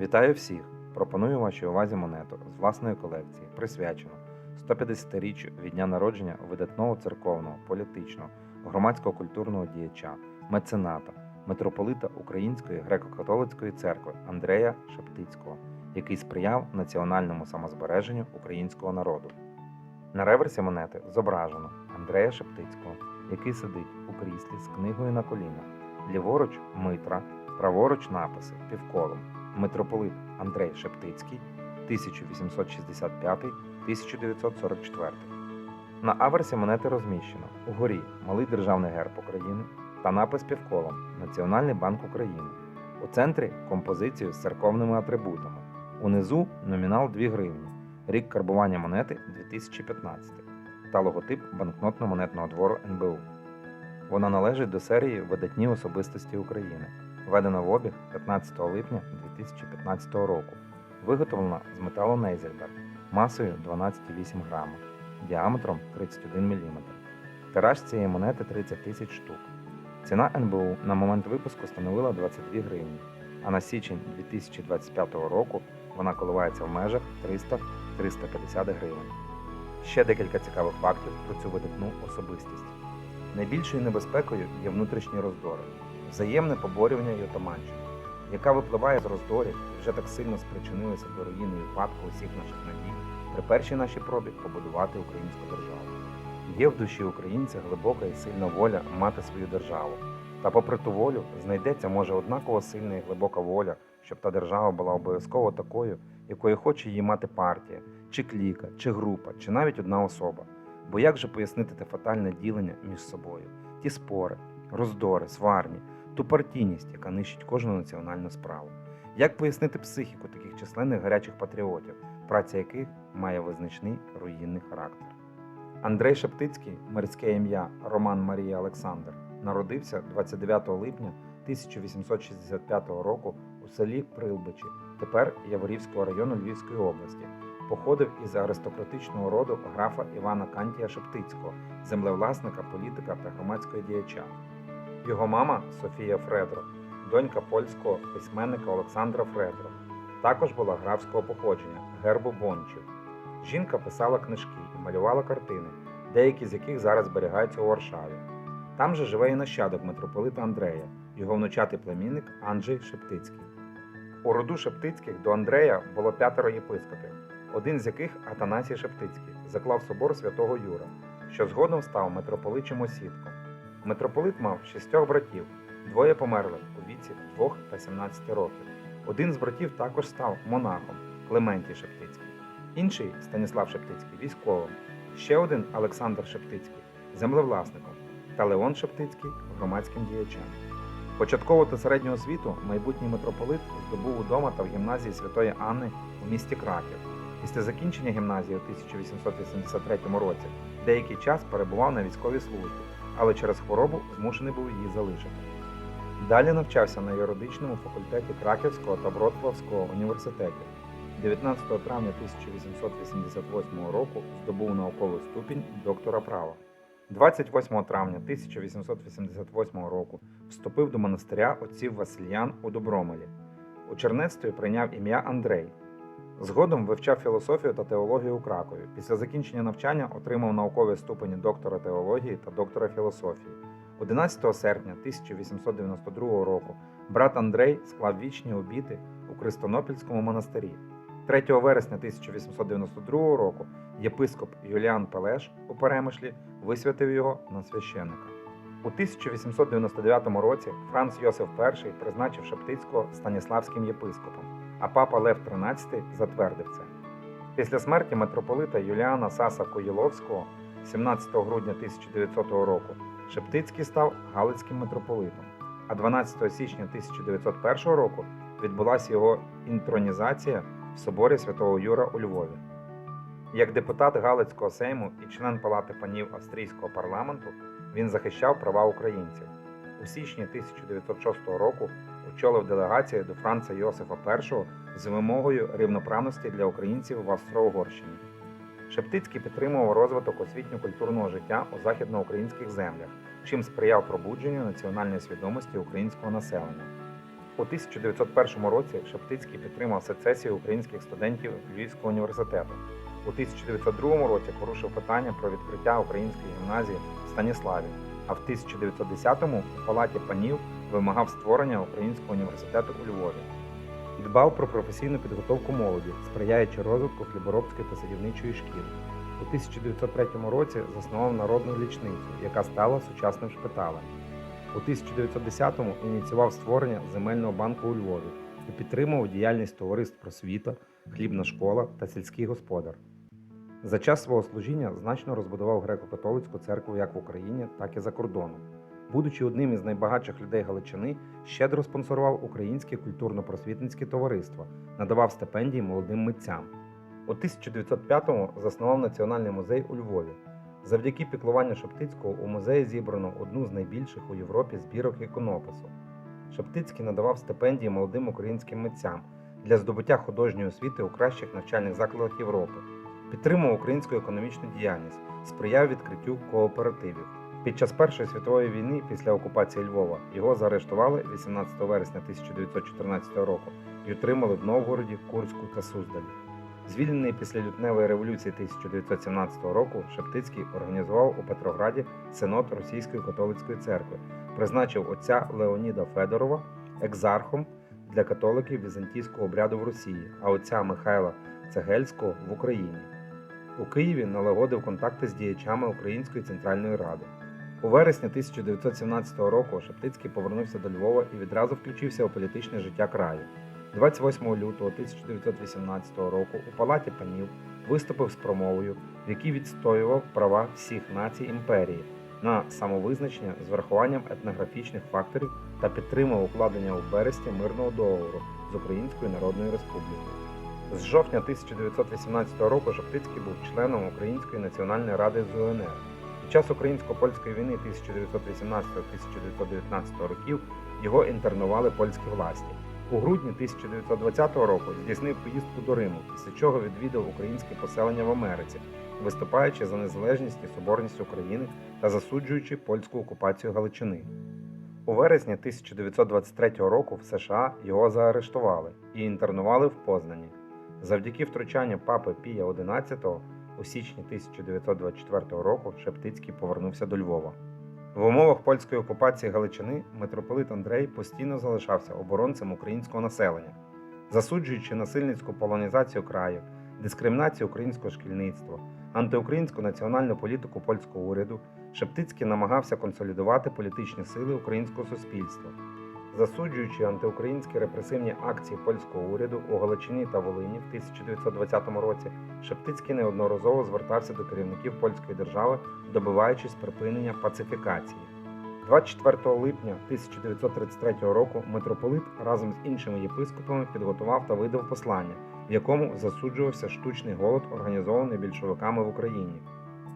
Вітаю всіх! Пропоную вашій увазі монету з власної колекції, присвячену 150-річчю від дня народження видатного церковного, політичного, громадського культурного діяча, мецената, митрополита Української греко-католицької церкви Андрея Шептицького, який сприяв національному самозбереженню українського народу. На реверсі монети зображено Андрея Шептицького, який сидить у кріслі з книгою на колінах. Ліворуч Митра, праворуч написи півколом. Митрополит Андрей Шептицький 1865-1944. На аверсі монети розміщено угорі Малий Державний герб України та напис півколом Національний банк України. У центрі композицію з церковними атрибутами. Унизу номінал 2 гривні, рік карбування монети 2015 та логотип банкнотно-монетного двору НБУ. Вона належить до серії Видатні особистості України, введена в обіг 15 липня 2015 року. Виготовлена з металу Нейзельберг масою 12,8 грама, діаметром 31 мм. Тираж цієї монети 30 тисяч штук. Ціна НБУ на момент випуску становила 22 гривні, а на січень 2025 року вона коливається в межах 300-350 гривень. Ще декілька цікавих фактів про цю видатну особистість. Найбільшою небезпекою є внутрішні роздори, взаємне поборювання і отоманщина, яка випливає з роздорів і вже так сильно спричинилася до руїни випадку усіх наших надій при першій нашій пробі побудувати українську державу. Є в душі українця глибока і сильна воля мати свою державу. Та попри ту волю знайдеться може однаково сильна і глибока воля, щоб та держава була обов'язково такою, якою хоче її мати партія, чи кліка, чи група, чи навіть одна особа. Бо як же пояснити те фатальне ділення між собою, ті спори, роздори, сварні, ту партійність, яка нищить кожну національну справу? Як пояснити психіку таких численних гарячих патріотів, праця яких має визначний руїнний характер? Андрей Шептицький, мирське ім'я Роман Марія Олександр, народився 29 липня 1865 року у селі Прилбичі, тепер Яворівського району Львівської області. Походив із аристократичного роду графа Івана Кантія Шептицького, землевласника, політика та громадського діяча. Його мама Софія Фредро, донька польського письменника Олександра Фредро, також була графського походження гербу Бончів. Жінка писала книжки і малювала картини, деякі з яких зараз зберігаються у Варшаві. Там же живе і нащадок митрополита Андрея, його внучатий племінник Анджей Шептицький. У роду Шептицьких до Андрея було п'ятеро єпископів, один з яких Атанасій Шептицький заклав собор святого Юра, що згодом став митрополичим осідком. Митрополит мав шістьох братів, двоє померли у віці 2 та 17 років. Один з братів також став монахом Клементій Шептицький, інший Станіслав Шептицький військовим, ще один Олександр Шептицький землевласником та Леон Шептицький громадським діячем. Початкову та середню освіту майбутній митрополит здобув удома та в гімназії Святої Анни у місті Краків. Після закінчення гімназії у 1883 році деякий час перебував на військовій службі, але через хворобу змушений був її залишити. Далі навчався на юридичному факультеті Краківського та Вроцлавського університетів. 19 травня 1888 року здобув науковий ступінь доктора права. 28 травня 1888 року вступив до монастиря отців Васильян у Добромелі. У чернецтві прийняв ім'я Андрей. Згодом вивчав філософію та теологію у Кракові. Після закінчення навчання отримав наукові ступені доктора теології та доктора філософії. 11 серпня 1892 року брат Андрей склав вічні обіти у Кристонопільському монастирі. 3 вересня 1892 року єпископ Юліан Пелеш у Перемишлі висвятив його на священника. У 1899 році Франц Йосиф І призначив Шептицького станіславським єпископом, а папа Лев XIII затвердив це. Після смерті митрополита Юліана Саса Коїловського 17 грудня 1900 року Шептицький став Галицьким митрополитом, а 12 січня 1901 року відбулася його інтронізація в соборі Святого Юра у Львові. Як депутат Галицького сейму і член Палати панів австрійського парламенту він захищав права українців. У січні 1906 року очолив делегацію до Франца Йосифа І з вимогою рівноправності для українців в Австро-Угорщині. Шептицький підтримував розвиток освітньо-культурного життя у західноукраїнських землях, чим сприяв пробудженню національної свідомості українського населення. У 1901 році Шептицький підтримав сецесію українських студентів Львівського університету. У 1902 році порушив питання про відкриття української гімназії в Станіславі, а в 1910-му у палаті панів вимагав створення Українського університету у Львові. Дбав про професійну підготовку молоді, сприяючи розвитку хліборобської та садівничої шкіл. У 1903 році заснував народну лічницю, яка стала сучасним шпиталем. У 1910-му ініціював створення земельного банку у Львові і підтримував діяльність товариств просвіта, хлібна школа та сільський господар. За час свого служіння значно розбудував греко-католицьку церкву як в Україні, так і за кордоном. Будучи одним із найбагатших людей Галичини, щедро спонсорував українське культурно-просвітницьке товариство, надавав стипендії молодим митцям. У 1905-му заснував Національний музей у Львові. Завдяки піклуванню Шептицького у музеї зібрано одну з найбільших у Європі збірок іконопису. Шептицький надавав стипендії молодим українським митцям для здобуття художньої освіти у кращих навчальних закладах Європи, підтримував українську економічну діяльність, сприяв відкриттю кооперативів. Під час Першої світової війни після окупації Львова його заарештували 18 вересня 1914 року і утримали в Новгороді, Курську та Суздалі. Звільнений після лютневої революції 1917 року, Шептицький організував у Петрограді синод Російської католицької церкви, призначив отця Леоніда Федорова екзархом для католиків візантійського обряду в Росії, а отця Михайла Цегельського в Україні. У Києві налагодив контакти з діячами Української центральної ради. У вересні 1917 року Шептицький повернувся до Львова і відразу включився у політичне життя краю. 28 лютого 1918 року у палаті панів виступив з промовою, в якій відстоював права всіх націй імперії на самовизначення з врахуванням етнографічних факторів та підтримав укладення у бересті мирного договору з Українською Народною Республікою. З жовтня 1918 року Шептицький був членом Української національної ради з УНР. Час українсько-польської війни 1918-1919 років його інтернували польські власті. У грудні 1920 року здійснив поїздку до Риму, після чого відвідав українське поселення в Америці, виступаючи за незалежність і соборність України та засуджуючи польську окупацію Галичини. У вересні 1923 року в США його заарештували і інтернували в Познані. Завдяки втручанню папи Пія XI у січні 1924 року Шептицький повернувся до Львова. В умовах польської окупації Галичини митрополит Андрей постійно залишався оборонцем українського населення, засуджуючи насильницьку полонізацію краю, дискримінацію українського шкільництва, антиукраїнську національну політику польського уряду, Шептицький намагався консолідувати політичні сили українського суспільства. Засуджуючи антиукраїнські репресивні акції польського уряду у Галичині та Волині в 1920 році, Шептицький неодноразово звертався до керівників польської держави, добиваючись припинення пацифікації. 24 липня 1933 року митрополит разом з іншими єпископами підготував та видав послання, в якому засуджувався штучний голод, організований більшовиками в Україні.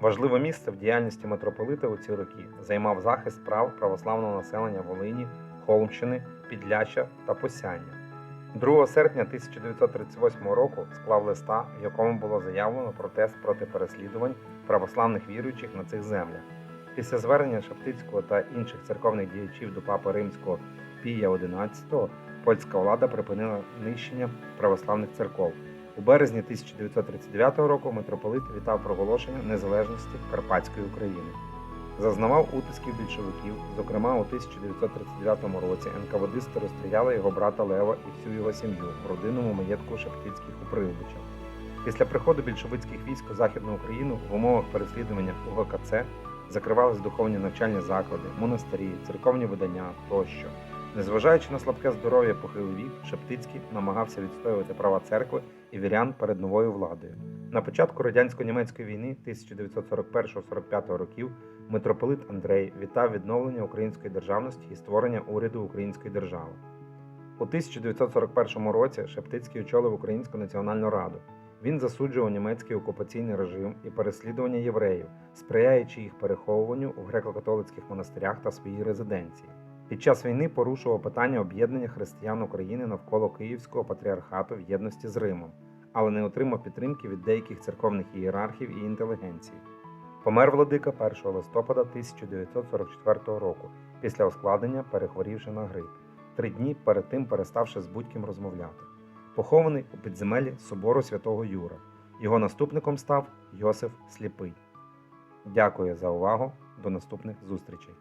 Важливе місце в діяльності митрополита у ці роки займав захист прав православного населення Волині, Холмщини, Підляща та Посяння. 2 серпня 1938 року склав листа, в якому було заявлено протест проти переслідувань православних віруючих на цих землях. Після звернення Шептицького та інших церковних діячів до папи римського Пія XI польська влада припинила нищення православних церков. У березні 1939 року митрополит вітав проголошення незалежності Карпатської України. Зазнавав утисків більшовиків, зокрема у 1939 році НКВДисти розстріляли його брата Лева і всю його сім'ю в родинному маєтку Шептицьких у Прилбичах. Після приходу більшовицьких військ у Західну Україну в умовах переслідування УГКЦ закривались духовні навчальні заклади, монастирі, церковні видання тощо. Незважаючи на слабке здоров'я похилий вік, Шептицький намагався відстоювати права церкви і вірян перед новою владою. На початку радянсько-німецької війни 1941-45 років митрополит Андрей вітав відновлення української державності і створення уряду української держави. У 1941 році Шептицький очолив Українську національну раду. Він засуджував німецький окупаційний режим і переслідування євреїв, сприяючи їх переховуванню у греко-католицьких монастирях та своїй резиденції. Під час війни порушував питання об'єднання християн України навколо Київського патріархату в єдності з Римом, але не отримав підтримки від деяких церковних ієрархів і інтелігенції. Помер владика 1 листопада 1944 року після оскладення, перехворівши на грип. три дні перед тим переставши з будь-ким розмовляти. Похований у підземеллі собору святого Юра. Його наступником став Йосиф Сліпий. Дякую за увагу. До наступних зустрічей.